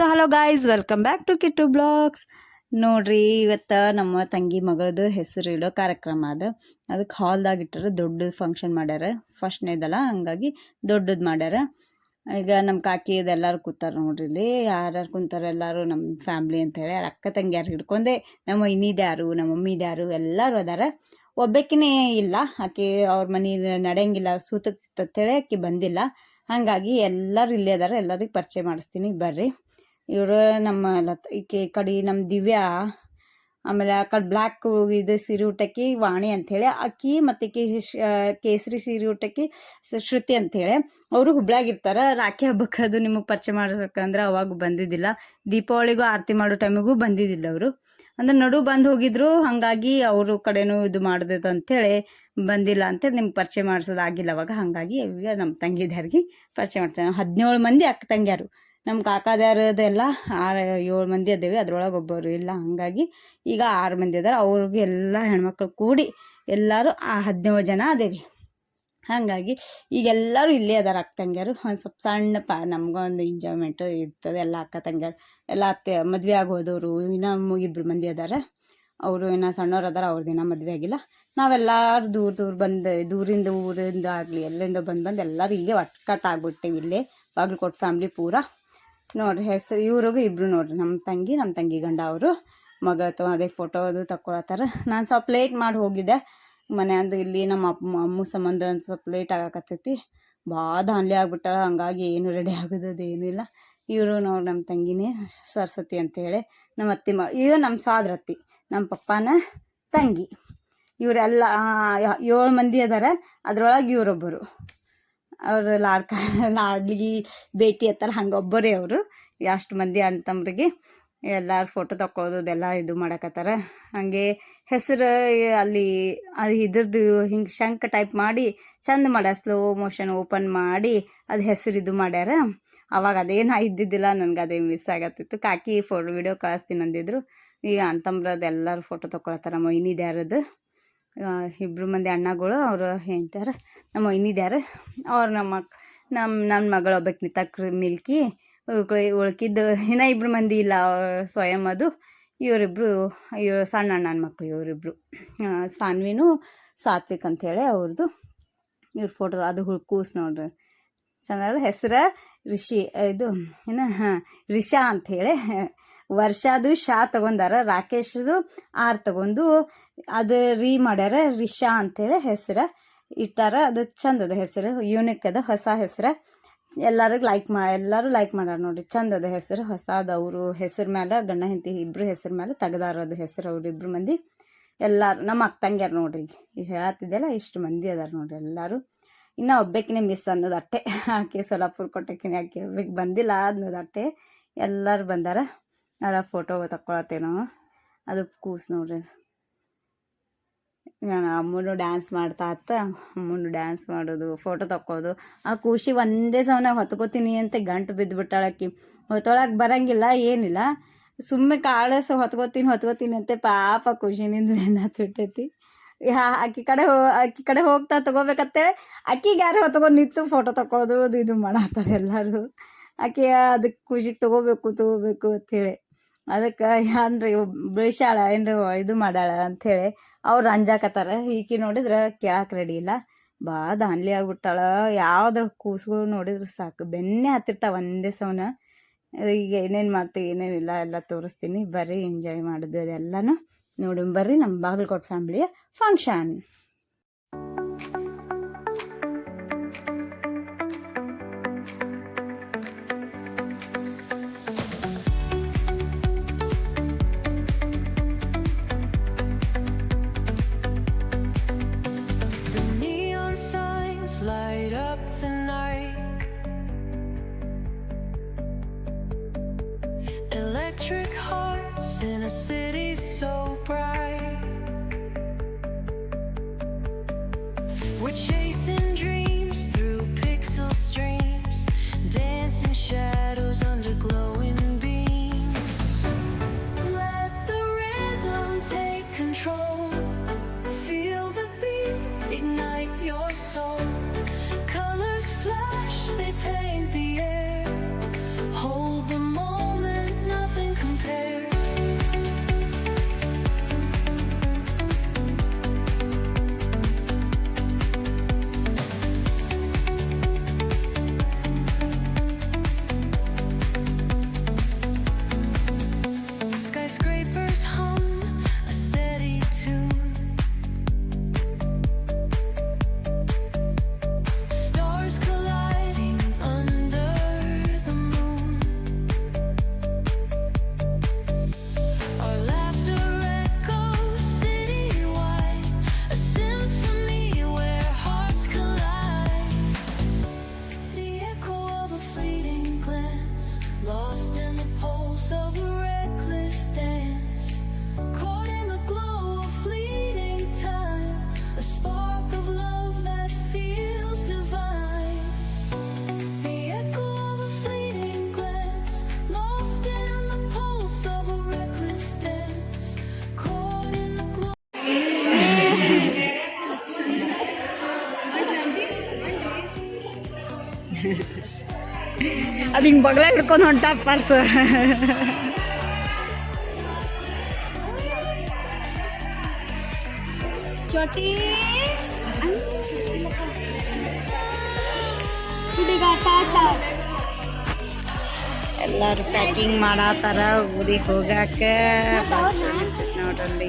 So hello guys welcome back to Kittu blogs ನೋಡ್ರಿ, ಇವತ್ತು ನಮ್ಮ ತಂಗಿ ಮಗಳದು ಹೆಸರು ಇಡೋ ಕಾರ್ಯಕ್ರಮ ಅದು. ಅದಕ್ಕೆ ಹಾಲ್ದಾಗ ಇಟ್ಟರೆ ದೊಡ್ಡ ಫಂಕ್ಷನ್ ಮಾಡ್ಯಾರ. ಫಸ್ಟ್ನೇದಲ್ಲ, ಹಂಗಾಗಿ ದೊಡ್ಡದು ಮಾಡ್ಯಾರ. ಈಗ ನಮ್ಮ ಕಾಕಿ ಇದೆಲ್ಲರೂ ಕೂತಾರ ನೋಡ್ರಿ ಇಲ್ಲಿ. ಯಾರ್ಯಾರು ಕೂತಾರೆ ಎಲ್ಲರೂ, ನಮ್ಮ ಫ್ಯಾಮ್ಲಿ ಅಂತೇಳಿ ಅಕ್ಕ ತಂಗಿಯಾರು ಹಿಡ್ಕೊಂಡೆ, ನಮ್ಮ ಇನ್ನಿದ್ಯಾರು ನಮ್ಮ ಮಮ್ಮಿದ್ಯಾರು ಎಲ್ಲರೂ ಅದಾರ. ಒಬ್ಬಾಕಿನೇ ಇಲ್ಲ, ಆಕೆ ಅವ್ರ ಮನೆ ನಡೆಯಂಗಿಲ್ಲ ಸೂತಕ್ಕಂತೇಳಿ ಆಕೆ ಬಂದಿಲ್ಲ. ಹಾಗಾಗಿ ಎಲ್ಲರೂ ಇಲ್ಲೇ ಅದಾರ, ಎಲ್ಲರಿಗೆ ಪರಿಚಯ ಮಾಡಿಸ್ತೀನಿ, ಬರ್ರಿ. ಇವರು ನಮ್ಮ ಲತ್, ಈಕೆ ಕಡೆ ನಮ್ಮ ದಿವ್ಯಾ, ಆಮೇಲೆ ಆ ಕಡೆ ಬ್ಲ್ಯಾಕ್ ಇದು ಸೀರೆ ಊಟಕ್ಕೆ ವಾಣಿ ಅಂಥೇಳಿ ಅಕ್ಕಿ ಮತ್ತು ಕೇ ಕೇಸರಿ ಸೀರೆ ಊಟಕ್ಕೆ ಶ್ರುತಿ ಅಂಥೇಳಿ ಅವರು ಹುಬ್ಳಾಗಿರ್ತಾರೆ ರಾಖಿ ಹಬ್ಬಕ್ಕೆ ಅದು ನಿಮಗೆ ಪರಿಚಯ ಮಾಡಿಸ್ಬೇಕಂದ್ರೆ ಅವಾಗ ಬಂದಿದ್ದಿಲ್ಲ. ದೀಪಾವಳಿಗೂ ಆರತಿ ಮಾಡೋ ಟೈಮಿಗೂ ಬಂದಿದ್ದಿಲ್ಲ ಅವರು. ಅಂದ್ರೆ ನಡು ಬಂದು ಹೋಗಿದ್ರು, ಹಾಗಾಗಿ ಅವರು ಕಡೆನೂ ಇದು ಮಾಡಿದ್ದು ಅಂಥೇಳಿ ಬಂದಿಲ್ಲ ಅಂತೇಳಿ ನಿಮ್ಗೆ ಪರಿಚಯ ಮಾಡಿಸೋದಾಗಿಲ್ಲ ಅವಾಗ. ಹಾಗಾಗಿ ಈಗ ನಮ್ಮ ತಂಗಿದಾರಿಗೆ ಪರಿಚಯ ಮಾಡ್ತೇನೆ ಹದಿನೇಳು ಮಂದಿ ಅಕ್ಕ ತಂಗಿಯಾರು ನಮ್ಮ ಕಾಕಾದ್ಯಾರದೆಲ್ಲ ಆರು ಏಳು ಮಂದಿ ಅದೇವಿ, ಅದ್ರೊಳಗೆ ಒಬ್ಬರು ಇಲ್ಲ. ಹಾಗಾಗಿ ಈಗ ಆರು ಮಂದಿ ಅದಾರ. ಅವ್ರಿಗೆ ಎಲ್ಲ ಹೆಣ್ಮಕ್ಳು ಕೂಡಿ ಎಲ್ಲರೂ ಆ ಹದಿನೇಳು ಜನ ಅದೇವಿ. ಹಾಗಾಗಿ ಈಗ ಎಲ್ಲರೂ ಇಲ್ಲೇ ಅದಾರ ಅಕ್ಕ ತಂಗಿಯರು. ಒಂದು ಸ್ವಲ್ಪ ಸಣ್ಣ ಪ ನಮಗೊಂದು ಎಂಜಾಯ್ಮೆಂಟು ಇರ್ತದೆ. ಎಲ್ಲ ಅಕ್ಕ ತಂಗಿಯರು, ಎಲ್ಲ ಅತ್ತೆ ಮದುವೆ ಆಗಿ ಹೋದವರು ಇನ್ನೂ ಇಬ್ಬರು ಮಂದಿ ಅದಾರ. ಅವರು ಇನ್ನೂ ಸಣ್ಣವ್ರು ಅದಾರ ಅವ್ರದ್ದು ಇನ್ನೂ ಮದುವೆ ಆಗಿಲ್ಲ. ನಾವೆಲ್ಲರೂ ದೂರ ದೂರ ಬಂದು, ದೂರಿಂದ ಊರಿಂದ ಆಗಲಿ, ಎಲ್ಲಿಂದ ಬಂದು ಬಂದು ಎಲ್ಲರೂ ಇಲ್ಲೇ ಒಟ್ಕಟ್ಟು ಆಗ್ಬಿಟ್ಟೇವಿ ಇಲ್ಲೇ. ಬಾಗಲಕೋಟೆ ಫ್ಯಾಮ್ಲಿ ಪೂರ. ನೋಡ್ರಿ ಹೆಸರು ಇವ್ರಿಗೂ ಇಬ್ಬರು ನೋಡ್ರಿ. ನಮ್ಮ ತಂಗಿ ನಮ್ಮ ತಂಗಿ ಗಂಡ ಅವರು. ಮಗ ತೊ, ಅದೇ ಫೋಟೋ ಅದು ತಗೊಳತ್ತಾರ ನಾನು ಸ್ವಲ್ಪ ಲೇಟ್ ಮಾಡಿ ಹೋಗಿದ್ದೆ. ಅಂದ್ರೆ ಇಲ್ಲಿ ನಮ್ಮ ಅಪ್ಪ ಅಮ್ಮ ಸಂಬಂಧ ಒಂದು ಸ್ವಲ್ಪ ಲೇಟ್ ಆಗಕತ್ತೈತಿ. ಭಾಳ ದಾನ್ಲಿ ಆಗ್ಬಿಟ್ಟಾಳ. ಹಂಗಾಗಿ ಏನು ರೆಡಿ ಆಗೋದದು ಏನಿಲ್ಲ ಇವರು ನೋಡಿ ನಮ್ಮ ತಂಗಿನೇ ಸರಸ್ವತಿ ಅಂತೇಳಿ. ನಮ್ಮ ಅತ್ತಿ ಮ, ಇದು ನಮ್ಮ ಸಾದ್ರತ್ತಿ ನಮ್ಮ ಪಪ್ಪನ ತಂಗಿ. ಇವರೆಲ್ಲ ಏಳು ಮಂದಿ ಅದಾರ. ಅದ್ರೊಳಗೆ ಇವರೊಬ್ಬರು. ಅವರು ಲಾಡ್ಕ, ಲಾಡ್ಲಿ ಭೇಟಿ ಅತ್ತಲ್ಲ ಹಂಗೆ ಒಬ್ಬರೇ ಅವರು ಎಷ್ಟು ಮಂದಿ ಅಣ್ತಮ್ರಿಗೆ ಎಲ್ಲರೂ ಫೋಟೋ ತಕ್ಕೊಳ್ಳೋದೆಲ್ಲ ಇದು ಮಾಡಕತ್ತಾರ. ಹಾಗೆ ಹೆಸರು ಅಲ್ಲಿ, ಅದು ಇದ್ರದ್ದು ಹಿಂಗೆ ಶಂಕ ಟೈಪ್ ಮಾಡಿ, ಚಂದ ಮಾಡ್ಯಾರ ಸ್ಲೋ ಮೋಷನ್ ಓಪನ್ ಮಾಡಿ ಅದು ಹೆಸರು ಇದು ಮಾಡ್ಯಾರ. ಅವಾಗ ಅದೇನು ಇದ್ದಿದ್ದಿಲ್ಲ, ನನಗೆ ಅದೇ ಮಿಸ್ ಆಗತ್ತಿತ್ತು. ಕಾಕಿ ಫೋಟೋ ವಿಡಿಯೋ ಕಳಿಸ್ತೀನಿ ಅಂದಿದ್ರು. ಈಗ ಅಂತಂಬ್ರದ್ದು ಎಲ್ಲರೂ ಫೋಟೋ ತಗೊಳತ್ತಾರ ಮೊಯ್ನಿದ್ಯಾರದು ಇಬ್ಬರು ಮಂದಿ ಅಣ್ಣಗಳು, ಅವರು ಹೇಳ್ತಾರ ನಮ್ಮ ಮೊಯ್ನಿದ್ಯಾರ ಅವ್ರು ನಮ್ಮ ನಮ್ಮ ನನ್ನ ಮಗಳು ಒಬ್ಬಕ್ಕೆ ನಿತಕ್ ಮಿಲ್ಕಿ. ಉಳ್ಕಿ, ಉಳ್ಕಿದ್ದು ಇನ್ನೂ ಇಬ್ಬರು ಮಂದಿ ಇಲ್ಲ ಸ್ವಯಂ ಅದು. ಇವರಿಬ್ಬರು ಇವರು ಸಣ್ಣ ಅಣ್ಣನ ಮಕ್ಕಳು ಇವರಿಬ್ಬರು ಸಾನ್ವಿನೂ ಸಾತ್ವಿಕ್ ಅಂಥೇಳಿ ಅವ್ರದ್ದು ಇವ್ರ ಫೋಟೋ ಅದು ಹುಳ್ ಕೂಸು ನೋಡ್ರಿ. ಚೆನ್ನಾಗ ಹೆಸ್ರು ರಿಷಿ, ಇದು ಏನು ರಿಷಾ ಅಂಥೇಳಿ ವರ್ಷದು ಶಾ ತಗೊಂಡಾರ ರಾಕೇಶದು ಆರ್ ತಗೊಂಡು ಅದು ರೀ ಮಾಡ್ಯಾರ ರಿಷಾ ಅಂತೇಳಿ ಹೆಸರು ಇಟ್ಟಾರ. ಅದು ಚಂದದ ಹೆಸರು ಯೂನಿಕ್ ಅದ, ಹೊಸ ಹೆಸರು. ಎಲ್ಲರಿಗೂ ಲೈಕ್ ಮಾ, ಎಲ್ಲರೂ ಲೈಕ್ ಮಾಡ್ಯಾರ ನೋಡ್ರಿ. ಚಂದ ಅದ ಹೆಸರು, ಹೊಸದ ಅವರು ಹೆಸರು ಮೇಲೆ ಗಂಡ ಹೆಂಡತಿ ಇಬ್ಬರು ಹೆಸರು ಮೇಲೆ ತೆಗ್ದಾರ ಅದು ಹೆಸರು ಅವ್ರು ಇಬ್ಬರು ಮಂದಿ. ಎಲ್ಲರೂ, ನಮ್ಮ ಅಕ್ಕ ತಂಗ್ಯಾರ ನೋಡ್ರಿ ಈಗ. ಹೇಳತ್ತಿದ್ದೆಲ್ಲ ಇಷ್ಟು ಮಂದಿ ಅದಾರ ನೋಡ್ರಿ ಎಲ್ಲರೂ. ಇನ್ನೂ ಒಬ್ಬಾಕಿನೇ ಮಿಸ್ ಅನ್ನೋದು ಅಟ್ಟೆ. ಆಕೆ ಸೊಲಾಪುರ ಕೊಟ್ಟಕಿನ ಆಕೆ ಒಬ್ಬಕ್ಕೆ ಬಂದಿಲ್ಲ ಅನ್ನೋದು ಅಟ್ಟೆ. ಎಲ್ಲರೂ ಬಂದಾರ. ಎಲ್ಲ ಫೋಟೋ ತಕ್ಕೊಳತ್ತೇನೋ. ಅದು ಕೂಸು ನೋಡ್ರಿ. ನಾನು ಅಮ್ಮನು ಡ್ಯಾನ್ಸ್ ಮಾಡ್ತಾ ಅತ್ತ. ಅಮ್ಮನು ಡ್ಯಾನ್ಸ್ ಮಾಡೋದು ಫೋಟೋ ತಕ್ಕೋದು ಆ ಖುಷಿ ಒಂದೇ ಸವನ, ಹೊತ್ಕೋತೀನಿ ಅಂತ ಗಂಟು ಬಿದ್ದುಬಿಟ್ಟಾಳಕ್ಕಿ ಹೊತ್ತೊಳಗೆ ಬರಂಗಿಲ್ಲ, ಏನಿಲ್ಲ. ಸುಮ್ಮನೆ ಕಾಳಸ ಹೊತ್ಕೋತೀನಿ ಹೊತ್ಕೋತೀನಿ ಅಂತ ಪಾಪ ಖುಷಿನಿಂದ ಬಿಟ್ಟೈತಿ ಅಕ್ಕಿ ಕಡೆ ಹೋ, ಆಕಿ ಕಡೆ ಹೋಗ್ತಾ ತಗೋಬೇಕಂತೇಳಿ ಆಕಿಗೆ ಯಾರು ಹೊತ್ಕೊಂಡು ನಿಂತು ಫೋಟೋ ತಕ್ಕೊಳ್ಳೋದು ಅದು ಇದು ಮಾಡತ್ತಾರೆ ಎಲ್ಲರೂ. ಆಕೆ ಅದಕ್ಕೆ ಖುಷಿಗೆ ತಗೋಬೇಕು ತಗೋಬೇಕು ಅಂಥೇಳಿ ಅದಕ್ಕೆ ಏನ್ರಿ ಬೀಳ್ಸ್ಯಾಳ ಏನ್ರಿ ಇದು ಮಾಡ್ಯಾಳ ಅಂಥೇಳಿ ಅವ್ರು ಅಂಜಾಕತ್ತಾರ. ಈಕಿ ನೋಡಿದ್ರೆ ಕೇಳಕ್ಕೆ ರೆಡಿ ಇಲ್ಲ. ಬಾ ದಾನ್ಲಿ ಆಗ್ಬಿಟ್ಟಾಳ. ಯಾವ್ದ್ರ ಕೂಸುಗಳು ನೋಡಿದ್ರೆ ಸಾಕು. ಬೆನ್ನೆ ಹತ್ತಿರ್ತಾವ ಒಂದೇ ಸೌನ ಈಗ ಏನೇನು ಮಾಡ್ತೀವಿ ಏನೇನಿಲ್ಲ ಎಲ್ಲ ತೋರಿಸ್ತೀನಿ. ಬರ್ರಿ ಎಂಜಾಯ್ ಮಾಡೋದು ಅದೆಲ್ಲನೂ ನೋಡಿ ಬರ್ರಿ ನಮ್ಮ Bagalkote ಫ್ಯಾಮಿಲಿಯ function in a city so bright. ಅದು ಹಿಂಗೆ ಬಗ್ಲ ಹಿಡ್ಕೊಂಡು ಹೊಂಟ ಪರ್ಸ್. ಚೋಟಿ. ಎಲ್ಲರೂ ಪ್ಯಾಕಿಂಗ್ ಮಾಡತ್ತಾರ ಊರಿಗೆ ಹೋಗಾಕ. ನೋಡ್ರಿ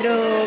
libro.